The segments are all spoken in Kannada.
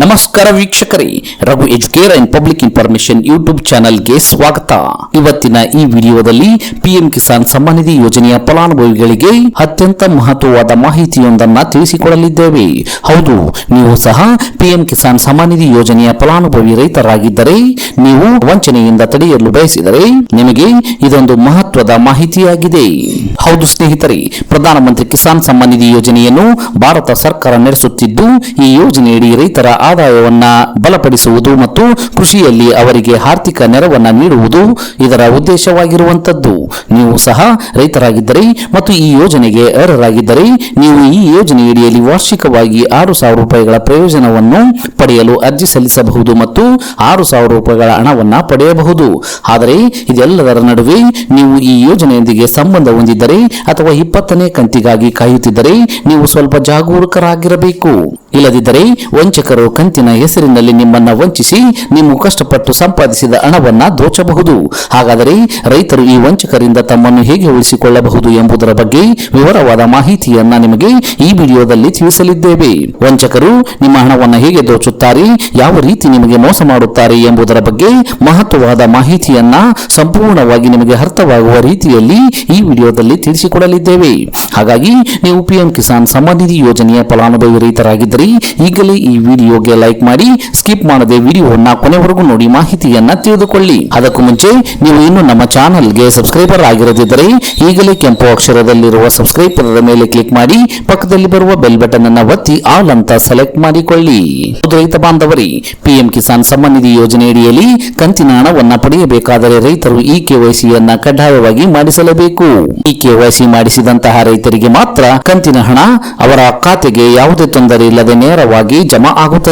ನಮಸ್ಕಾರ ವೀಕ್ಷಕರೇ, Raghu educare and public information YouTube ಚಾನೆಲ್ಗೆ ಸ್ವಾಗತ. ಇವತ್ತಿನ ಈ ವಿಡಿಯೋದಲ್ಲಿ ಪಿಎಂ ಕಿಸಾನ್ ಸಮ್ಮಾನ್ ನಿಧಿ ಯೋಜನೆಯ ಫಲಾನುಭವಿಗಳಿಗೆ ಅತ್ಯಂತ ಮಹತ್ವವಾದ ಮಾಹಿತಿಯೊಂದನ್ನ ತಿಳಿಸಿಕೊಡಲಿದ್ದೇವೆ. ಹೌದು, ನೀವು ಸಹ ಪಿಎಂ ಕಿಸಾನ್ ಸಮ್ಮಾನ್ ನಿಧಿ ಯೋಜನೆಯ ಫಲಾನುಭವಿ ರೈತರಾಗಿದ್ದರೆ, ನೀವು ವಂಚನೆಯಿಂದ ತಡೆಯಲು ಬಯಸಿದರೆ ನಿಮಗೆ ಇದೊಂದು ಮಹತ್ವದ ಮಾಹಿತಿಯಾಗಿದೆ. ಹೌದು ಸ್ನೇಹಿತರೆ, ಪ್ರಧಾನಮಂತ್ರಿ ಕಿಸಾನ್ ಸಮ್ಮಾನ್ ನಿಧಿ ಯೋಜನೆಯನ್ನು ಭಾರತ ಸರ್ಕಾರ ನಡೆಸುತ್ತಿದ್ದು, ಈ ಯೋಜನೆಯಡಿ ರೈತರ ಆದಾಯವನ್ನ ಬಲಪಡಿಸುವುದು ಮತ್ತು ಕೃಷಿಯಲ್ಲಿ ಅವರಿಗೆ ಆರ್ಥಿಕ ನೆರವನ್ನು ನೀಡುವುದು ಇದರ ಉದ್ದೇಶವಾಗಿರುವಂತದ್ದು ನೀವು ಸಹ ರೈತರಾಗಿದ್ದರೆ ಮತ್ತು ಈ ಯೋಜನೆಗೆ ಅರ್ಹರಾಗಿದ್ದರೆ ನೀವು ಈ ಯೋಜನೆಯಡಿಯಲ್ಲಿ ವಾರ್ಷಿಕವಾಗಿ ಆರು ಸಾವಿರ ರೂಪಾಯಿಗಳ ಪ್ರಯೋಜನವನ್ನು ಪಡೆಯಲು ಅರ್ಜಿ ಸಲ್ಲಿಸಬಹುದು ಮತ್ತು ಆರು ಸಾವಿರ ರೂಪಾಯಿಗಳ ಹಣವನ್ನು ಪಡೆಯಬಹುದು. ಆದರೆ ಇದೆಲ್ಲದರ ನಡುವೆ ನೀವು ಈ ಯೋಜನೆಯೊಂದಿಗೆ ಸಂಬಂಧ ಹೊಂದಿದ್ದರೆ ಅಥವಾ ಇಪ್ಪತ್ತನೇ ಕಂತಿಗಾಗಿ ಕಾಯುತ್ತಿದ್ದರೆ ನೀವು ಸ್ವಲ್ಪ ಜಾಗರೂಕರಾಗಿರಬೇಕು. ಇಲ್ಲದಿದ್ದರೆ ವಂಚಕರು ಕಂತಿನ ಹೆಸರಿನಲ್ಲಿ ನಿಮ್ಮನ್ನ ವಂಚಿಸಿ ನೀವು ಕಷ್ಟಪಟ್ಟು ಸಂಪಾದಿಸಿದ ಹಣವನ್ನ ದೋಚಬಹುದು. ಹಾಗಾದರೆ ರೈತರು ಈ ವಂಚಕರಿಂದ ತಮ್ಮನ್ನು ಹೇಗೆ ಉಳಿಸಿಕೊಳ್ಳಬಹುದು ಎಂಬುದರ ಬಗ್ಗೆ ವಿವರವಾದ ಮಾಹಿತಿಯನ್ನ ನಿಮಗೆ ಈ ವಿಡಿಯೋದಲ್ಲಿ ತಿಳಿಸಲಿದ್ದೇವೆ. ವಂಚಕರು ನಿಮ್ಮ ಹಣವನ್ನು ಹೇಗೆ ದೋಚುತ್ತಾರೆ, ಯಾವ ರೀತಿ ನಿಮಗೆ ಮೋಸ ಮಾಡುತ್ತಾರೆ ಎಂಬುದರ ಬಗ್ಗೆ ಮಹತ್ವವಾದ ಮಾಹಿತಿಯನ್ನ ಸಂಪೂರ್ಣವಾಗಿ ನಿಮಗೆ ಅರ್ಥವಾಗುವ ರೀತಿಯಲ್ಲಿ ಈ ವಿಡಿಯೋದಲ್ಲಿ ತಿಳಿಸಿಕೊಡಲಿದ್ದೇವೆ. ಹಾಗಾಗಿ ನೀವು ಪಿಎಂ ಕಿಸಾನ್ ಸಮಾಧಿ ಯೋಜನೆಯ ಫಲಾನುಭವಿ ರೈತರಾಗಿದ್ದರೆ ಈಗಲೇ ಈ ವಿಡಿಯೋಗೆ ಲೈಕ್ ಮಾಡಿ ಸ್ಕಿಪ್ ಮಾಡದೆ ವಿಡಿಯೋವನ್ನ ಕೊನೆವರೆಗೂ ನೋಡಿ ಮಾಹಿತಿಯನ್ನ ತಿಳಿದುಕೊಳ್ಳಿ. ಅದಕ್ಕೂ ಮುಂಚೆ, ನೀವು ಇನ್ನು ನಮ್ಮ ಚಾನಲ್ಗೆ ಸಬ್ಸ್ಕ್ರೈಬರ್ ಆಗಿರದಿದ್ದರೆ, ಈಗಲೇ ಕೆಂಪು ಅಕ್ಷರದಲ್ಲಿರುವ ಸಬ್ಸ್ಕ್ರೈಬರ್ ಮೇಲೆ ಕ್ಲಿಕ್ ಮಾಡಿ, ಪಕ್ಕದಲ್ಲಿ ಬರುವ ಬೆಲ್ ಬಟನ್ ಅನ್ನ ಒತ್ತಿ ಆಲ್ ಅಂತ ಸೆಲೆಕ್ಟ್ ಮಾಡಿಕೊಳ್ಳಿ. ರೈತ ಬಾಂಧವರಿ ಪಿಎಂ ಕಿಸಾನ್ ಸಮ್ಮಾನ್ ನಿಧಿ ಯೋಜನೆಯಡಿಯಲ್ಲಿ ಕಂತಿನ ಹಣವನ್ನ ಪಡೆಯಬೇಕಾದರೆ ರೈತರು ಈ ಕೆವೈಸಿಯನ್ನ ಕಡ್ಡಾಯವಾಗಿ ಮಾಡಿಸಲೇಬೇಕು. ಈ ಕೆವೈಸಿ ಮಾಡಿಸಿದಂತಹ ರೈತರಿಗೆ ಮಾತ್ರ ಕಂತಿನ ಹಣ ಅವರ ಖಾತೆಗೆ ಯಾವುದೇ ತೊಂದರೆ ಇಲ್ಲದೆ ನೇರವಾಗಿ ಜಮಾ ಆಗುತ್ತದೆ.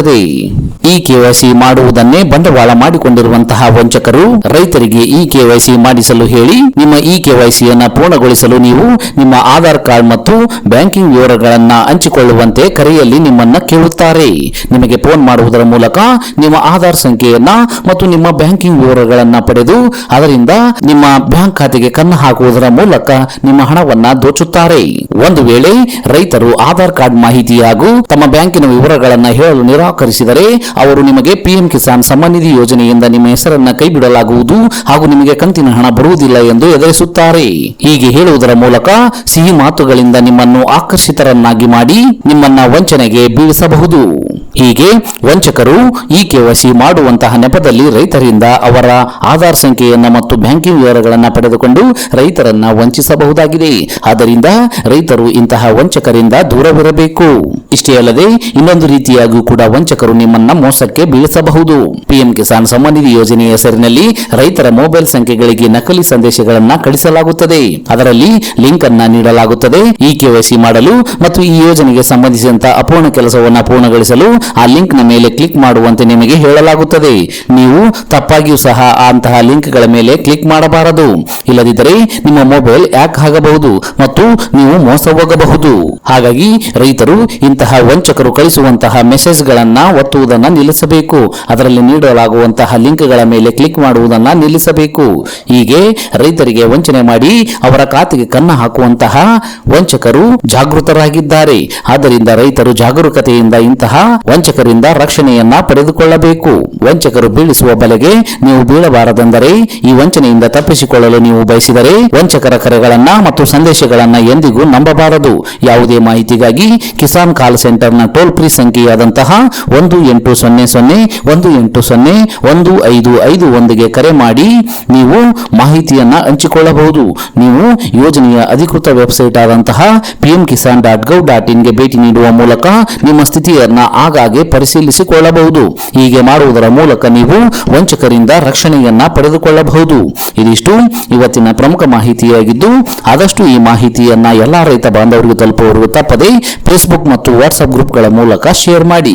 ಈ ಕೆವೈಸಿ ಮಾಡುವುದನ್ನೇ ಬಂಡವಾಳ ಮಾಡಿಕೊಂಡಿರುವಂತಹ ವಂಚಕರು ರೈತರಿಗೆ ಈ ಕೆವೈಸಿ ಮಾಡಿಸಲು ಹೇಳಿ, ನಿಮ್ಮ ಈ ಕೆವೈಸಿಯನ್ನು ಪೂರ್ಣಗೊಳಿಸಲು ನೀವು ನಿಮ್ಮ ಆಧಾರ್ ಕಾರ್ಡ್ ಮತ್ತು ಬ್ಯಾಂಕಿಂಗ್ ವಿವರಗಳನ್ನು ಹಂಚಿಕೊಳ್ಳುವಂತೆ ಕರೆಯಲ್ಲಿ ನಿಮ್ಮನ್ನ ಕೇಳುತ್ತಾರೆ. ನಿಮಗೆ ಫೋನ್ ಮಾಡುವುದರ ಮೂಲಕ ನಿಮ್ಮ ಆಧಾರ್ ಸಂಖ್ಯೆಯನ್ನ ಮತ್ತು ನಿಮ್ಮ ಬ್ಯಾಂಕಿಂಗ್ ವಿವರಗಳನ್ನು ಪಡೆದು, ಅದರಿಂದ ನಿಮ್ಮ ಬ್ಯಾಂಕ್ ಖಾತೆಗೆ ಕನ್ನ ಹಾಕುವುದರ ಮೂಲಕ ನಿಮ್ಮ ಹಣವನ್ನ ದೋಚುತ್ತಾರೆ. ಒಂದು ವೇಳೆ ರೈತರು ಆಧಾರ್ ಕಾರ್ಡ್ ಮಾಹಿತಿ ಹಾಗೂ ತಮ್ಮ ಬ್ಯಾಂಕಿನ ವಿವರಗಳನ್ನು ಹೇಳಲು ನಿರಾಕರಿಸಿದರೆ ಅವರು ನಿಮಗೆ ಪಿಎಂ ಕಿಸಾನ್ ಸಮ್ಮಾನ್ ನಿಧಿ ಯೋಜನೆಯಿಂದ ನಿಮ್ಮ ಹೆಸರನ್ನ ಕೈಬಿಡಲಾಗುವುದು ಹಾಗೂ ನಿಮಗೆ ಕಂತಿನ ಹಣ ಬರುವುದಿಲ್ಲ ಎಂದು ಎದುರಿಸುತ್ತಾರೆ. ಹೀಗೆ ಹೇಳುವುದರ ಮೂಲಕ ಸಿಹಿ ಮಾತುಗಳಿಂದ ನಿಮ್ಮನ್ನು ಆಕರ್ಷಿತರನ್ನಾಗಿ ಮಾಡಿ ನಿಮ್ಮನ್ನ ವಂಚನೆಗೆ ಬೀಳಿಸಬಹುದು. ಹೀಗೆ ವಂಚಕರು ಈ ಕೆವಸಿ ಮಾಡುವಂತಹ ನೆಪದಲ್ಲಿ ರೈತರಿಂದ ಅವರ ಆಧಾರ್ ಸಂಖ್ಯೆಯನ್ನ ಮತ್ತು ಬ್ಯಾಂಕಿಂಗ್ ವಿವರಗಳನ್ನ ಪಡೆದುಕೊಂಡು ರೈತರನ್ನ ವಂಚಿಸಬಹುದಾಗಿದೆ. ಆದ್ದರಿಂದ ರೈತರು ಇಂತಹ ವಂಚಕರಿಂದ ದೂರವಿರಬೇಕು. ಇಷ್ಟೇ ಅಲ್ಲದೆ ಇನ್ನೊಂದು ರೀತಿಯಾಗಿಯೂ ಕೂಡ ವಂಚಕರು ನಿಮ್ಮನ್ನ ಮೋಸಕ್ಕೆ ಬೀಳಿಸಬಹುದು. ಪಿಎಂ ಕಿಸಾನ್ ಸಮ್ಮಾನ್ ನಿಧಿ ಯೋಜನೆಯ ಹೆಸರಿನಲ್ಲಿ ರೈತರ ಮೊಬೈಲ್ ಸಂಖ್ಯೆಗಳಿಗೆ ನಕಲಿ ಸಂದೇಶಗಳನ್ನ ಕಳಿಸಲಾಗುತ್ತದೆ. ಅದರಲ್ಲಿ ಲಿಂಕ್ ಅನ್ನ ನೀಡಲಾಗುತ್ತದೆ. ಈ ಕೆವೈಸಿ ಮಾಡಲು ಮತ್ತು ಈ ಯೋಜನೆಗೆ ಸಂಬಂಧಿಸಿದಂತಹ ಅಪೂರ್ಣ ಕೆಲಸವನ್ನು ಪೂರ್ಣಗೊಳಿಸಲು ಆ ಲಿಂಕ್ನ ಮೇಲೆ ಕ್ಲಿಕ್ ಮಾಡುವಂತೆ ನಿಮಗೆ ಹೇಳಲಾಗುತ್ತದೆ. ನೀವು ತಪ್ಪಾಗಿಯೂ ಸಹ ಅಂತಹ ಲಿಂಕ್ಗಳ ಮೇಲೆ ಕ್ಲಿಕ್ ಮಾಡಬಾರದು. ಇಲ್ಲದಿದ್ದರೆ ನಿಮ್ಮ ಮೊಬೈಲ್ ಹ್ಯಾಕ್ ಆಗಬಹುದು ಮತ್ತು ನೀವು ಮೋಸ ಹೋಗಬಹುದು. ಹಾಗಾಗಿ ರೈತರು ಇಂತಹ ವಂಚಕರು ಕಳಿಸುವಂತಹ ಮೆಸೇಜ್ಗಳನ್ನ ಒತ್ತುವುದನ್ನು ನಿಲ್ಲಿಸಬೇಕು. ಅದರಲ್ಲಿ ನೀಡಲಾಗುವಂತಹ ಲಿಂಕ್ಗಳ ಮೇಲೆ ಕ್ಲಿಕ್ ಮಾಡುವುದನ್ನು ನಿಲ್ಲಿಸಬೇಕು. ಹೀಗೆ ರೈತರಿಗೆ ವಂಚನೆ ಮಾಡಿ ಅವರ ಖಾತೆಗೆ ಕನ್ನ ಹಾಕುವಂತಹ ವಂಚಕರು ಜಾಗೃತರಾಗಿದ್ದಾರೆ. ಆದ್ದರಿಂದ ರೈತರು ಜಾಗರೂಕತೆಯಿಂದ ಇಂತಹ ವಂಚಕರಿಂದ ರಕ್ಷಣೆಯನ್ನ ಪಡೆದುಕೊಳ್ಳಬೇಕು. ವಂಚಕರು ಬೀಳಿಸುವ ಬಲೆಗೆ ನೀವು ಬೀಳಬಾರದೆಂದರೆ ಈ ವಂಚನೆಯಿಂದ ತಪ್ಪಿಸಿಕೊಳ್ಳಲು ನೀವು ಬಯಸಿದರೆ ವಂಚಕರ ಕರೆಗಳನ್ನ ಮತ್ತು ಸಂದೇಶಗಳನ್ನ ಎಂದಿಗೂ ನಂಬಬಾರದು. ಯಾವುದೇ ಮಾಹಿತಿಗಾಗಿ ಕಿಸಾನ್ ಕಾಲ್ ಸೆಂಟರ್ನ ಟೋಲ್ ಫ್ರೀ ಸಂಖ್ಯೆಯಾದಂತಹ ಒಂದು ಎಂಟು ಸೊನ್ನೆ ಸೊನ್ನೆ, ಒಂದು ಎಂಟು ಸೊನ್ನೆ, ಒಂದು ಐದು ಐದು ಒಂದಿಗೆ ಕರೆ ಮಾಡಿ ನೀವು ಮಾಹಿತಿಯನ್ನು ಹಂಚಿಕೊಳ್ಳಬಹುದು. ನೀವು ಯೋಜನೆಯ ಅಧಿಕೃತ ವೆಬ್ಸೈಟ್ ಆದಂತಹ PM Kisan dot gov dot ಇನ್ಗೆ ಭೇಟಿ ನೀಡುವ ಮೂಲಕ ನಿಮ್ಮ ಸ್ಥಿತಿಯನ್ನು ಆಗಾಗ್ಗೆ ಪರಿಶೀಲಿಸಿಕೊಳ್ಳಬಹುದು. ಹೀಗೆ ಮಾಡುವುದರ ಮೂಲಕ ನೀವು ವಂಚಕರಿಂದ ರಕ್ಷಣೆಯನ್ನ ಪಡೆದುಕೊಳ್ಳಬಹುದು. ಇದಿಷ್ಟು ಇವತ್ತಿನ ಪ್ರಮುಖ ಮಾಹಿತಿಯಾಗಿದ್ದು, ಆದಷ್ಟು ಈ ಮಾಹಿತಿಯನ್ನ ಎಲ್ಲ ರೈತ ಬಾಂಧವರಿಗೆ ತಲುಪುವವರೆಗೂ ತಪ್ಪದೆ ಫೇಸ್ಬುಕ್ ಮತ್ತು ವಾಟ್ಸ್ಆಪ್ ಗ್ರೂಪ್ಗಳ ಮೂಲಕ ಶೇರ್ ಮಾಡಿ.